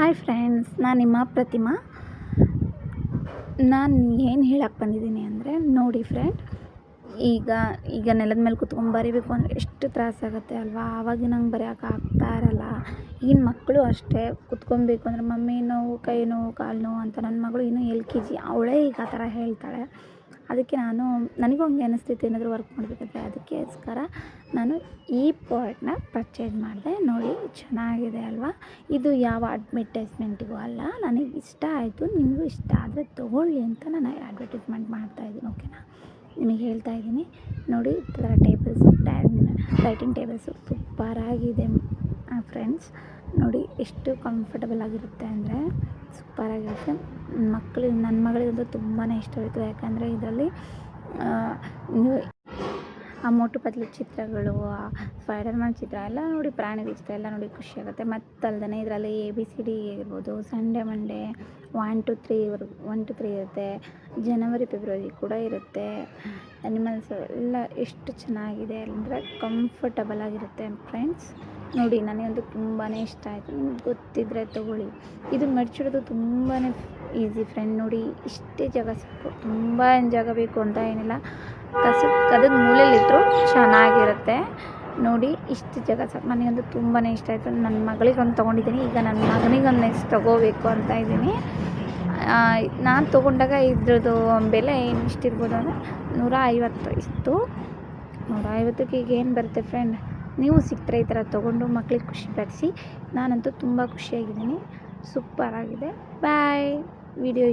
Hi friends ನಾನು ನಿಮ್ಮ ಪ್ರತಿಮಾ. ನಾನು ಏನು ಹೇಳಕ್ಕೆ ಬಂದಿದ್ದೀನಿ ಅಂದರೆ, ನೋಡಿ ಫ್ರೆಂಡ್ ಈಗ ಈಗ ನೆಲದ ಮೇಲೆ ಕುತ್ಕೊಂಡು ಬರೀಬೇಕು ಅಂದರೆ ಎಷ್ಟು ತ್ರಾಸಾಗುತ್ತೆ ಅಲ್ವಾ? ಆವಾಗ ನಂಗೆ ಬರೆಯೋಕೆ ಆಗ್ತಾ ಇರಲ್ಲ. ಈಗಿನ ಮಕ್ಕಳು ಅಷ್ಟೇ ಕುತ್ಕೊಬೇಕು ಅಂದರೆ ಮಮ್ಮಿ ನೋವು, ಕೈ ನೋವು, ಕಾಲು ನೋವು ಅಂತ ನನ್ನ ಮಗಳು ಇನ್ನೂ ಎಲ್ ಕೆ ಜಿ ಅವಳೇ ಈಗ ಆ ಥರ ಹೇಳ್ತಾಳೆ. ಅದಕ್ಕೆ ನಾನು, ನನಗೂ ಹಂಗೆ ಅನ್ನಿಸ್ತಿತ್ತು ಏನಾದರೂ ವರ್ಕ್ ಮಾಡಬೇಕಂದ್ರೆ ಅದಕ್ಕೋಸ್ಕರ ನಾನು ಈ ಪ್ರಾಡಕ್ಟ್ನ ಪರ್ಚೇಸ್ ಮಾಡಿದೆ. ನೋಡಿ, ಚೆನ್ನಾಗಿದೆ ಅಲ್ವಾ? ಇದು ಯಾವ ಅಡ್ವರ್ಟೈಸ್ಮೆಂಟಿಗೂ ಅಲ್ಲ, ನನಗೆ ಇಷ್ಟ ಆಯಿತು, ನಿಮಗೂ ಇಷ್ಟ ಆದರೆ ತೊಗೊಳ್ಳಿ ಅಂತ ನಾನು ಅಡ್ವರ್ಟೈಸ್ಮೆಂಟ್ ಮಾಡ್ತಾಯಿದ್ದೀನಿ ಓಕೆನಾ ನಿಮಗೆ ಹೇಳ್ತಾ ಇದ್ದೀನಿ. ನೋಡಿ, ಈ ಥರ ಟೇಬಲ್ಸು ರೈಟಿಂಗ್ ಟೇಬಲ್ಸು ಸೂಪರಾಗಿದೆ ಫ್ರೆಂಡ್ಸ್ ನೋಡಿ, ಎಷ್ಟು ಕಂಫರ್ಟಬಲ್ ಆಗಿರುತ್ತೆ ಅಂದರೆ ಸೂಪರಾಗಿರುತ್ತೆ ಮಕ್ಕಳಿಗೆ ನನ್ನ ಮಗಳಿಗಂತೂ ತುಂಬಾ ಇಷ್ಟ ಆಯಿತು ಯಾಕಂದರೆ ಇದರಲ್ಲಿ ನೀವು ಆ ಮೋಟು ಪತ್ಲು ಚಿತ್ರಗಳು ಸ್ಪೈಡರ್ ಮ್ಯಾನ್ ಚಿತ್ರ ಎಲ್ಲ ನೋಡಿ ಪ್ರಾಣಿಗಳ ಚಿತ್ರ ಎಲ್ಲ ನೋಡಿ ಖುಷಿಯಾಗುತ್ತೆ ಮತ್ತು ಅಲ್ಲದೆ ಇದರಲ್ಲಿ ಎ ಬಿ ಸಿ ಡಿ ಇರ್ಬೋದು ಸಂಡೇ ಮಂಡೇ ಒನ್ ಟು ತ್ರೀವರೆಗೂ ಒನ್ ಟು ತ್ರೀ ಇರುತ್ತೆ. ಜನವರಿ ಫೆಬ್ರವರಿ ಕೂಡ ಇರುತ್ತೆ. ಅನಿಮಲ್ಸ್ ಎಲ್ಲ ಎಷ್ಟು ಚೆನ್ನಾಗಿದೆ ಅಂದರೆ ಕಂಫರ್ಟಬಲ್ ಆಗಿರುತ್ತೆ ಫ್ರೆಂಡ್ಸ್ ನೋಡಿ ನನಗಂತೂ ತುಂಬಾ ಇಷ್ಟ ಆಯಿತು. ನಿಮ್ಗೆ ಗೊತ್ತಿದ್ದರೆ ತೊಗೊಳ್ಳಿ. ಇದು ಮಡ್ಚಿಡೋದು ತುಂಬಾ ಈಸಿ ಫ್ರೆಂಡ್ ನೋಡಿ, ಇಷ್ಟೇ ಜಾಗ ಸಾಕು ತುಂಬ ಜಾಗ ಬೇಕು ಅಂತ ಏನಿಲ್ಲ. ಕಸ ಕದದ ಮೂಲೆಯಲ್ಲಿಟ್ಟರು ಚೆನ್ನಾಗಿರುತ್ತೆ. ನೋಡಿ, ಇಷ್ಟು ಜಾಗ ಸಾಕು. ನನಗಂತೂ ತುಂಬಾ ಇಷ್ಟ ಆಯಿತು. ನನ್ನ ಮಗಳಿಗೆ ಒಂದು ತೊಗೊಂಡಿದ್ದೀನಿ. ಈಗ ನನ್ನ ಮಗನಿಗೊಂದು ನೆಕ್ಸ್ಟ್ ತೊಗೋಬೇಕು ಅಂತ ಇದ್ದೀನಿ. ನಾನು ತೊಗೊಂಡಾಗ ಇದ್ರದ್ದು ಬೆಲೆ ಏನು ಇಷ್ಟಿರ್ಬೋದು ಅಂದರೆ ನೂರ ಐವತ್ತು ಇತ್ತು. ನೂರ ಐವತ್ತಕ್ಕೆ ಈಗ ಏನು ಬರುತ್ತೆ ಫ್ರೆಂಡ್ ನೀವು ಸಿಗ್ತಾರೆ ಈ ಥರ ತೊಗೊಂಡು ಮಕ್ಳಿಗೆ ಖುಷಿಪಡಿಸಿ ನಾನಂತೂ ತುಂಬ ಖುಷಿಯಾಗಿದ್ದೀನಿ. ಸೂಪರಾಗಿದೆ. ಬಾಯ್. ವಿಡಿಯೋ